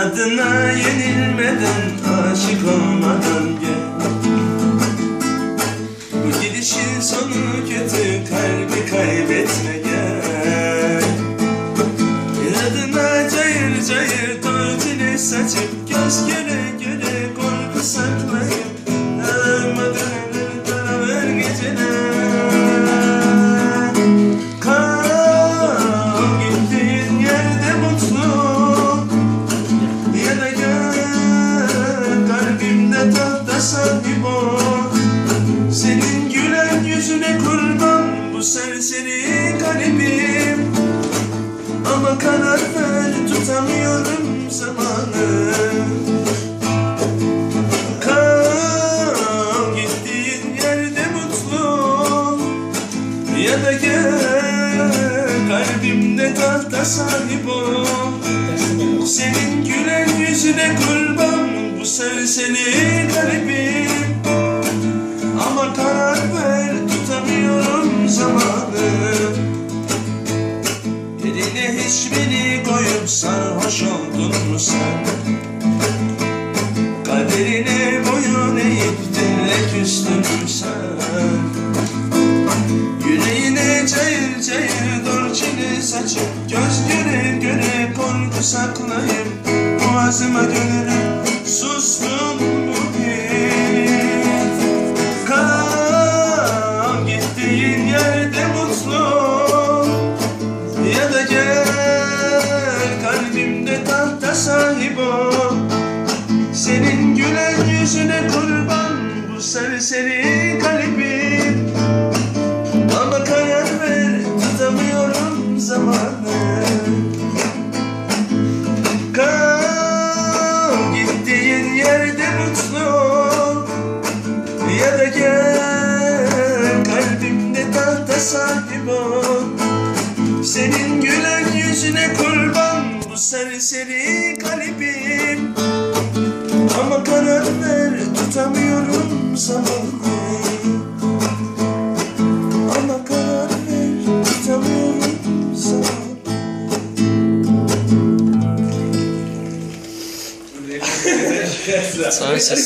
İnadına yenilmeden aşık olmadan gel. Bu gidişin sonu kötü kalbi kaybetme gel. İnadına cayır cayır tortili saçıp Göz göre göre sahip ol Senin gülen yüzüne kurban bu serseri kalbim Ama karar ver tutamıyorum zamanı. Kal gittiğin yerde mutlu ya da gel kalbimde tahta sahip ol. Senin gülen yüzüne kurban serseri kalbim Ama karar ver tutamıyorum zamanı. Eline hiç beni koyup sarhoş oldun mu sen? Kaderine boyun eğip dinle küstün sen. Yüreğine cayır cayır dorçini saçıp Göz göre göre korku saklayıp Boğazıma dönerek ol Senin gülen yüzüne kurban bu serseri kalbim. Ama karar ver tutamıyorum zamanı. Kal gittiğin yerde mutlu ol. Ya da gel kalbimde tahta sahip ol. Senin serseri kalbim Ama karar ver tutamıyorum zamanı. Ama karar ver tutamıyorum sana Sonra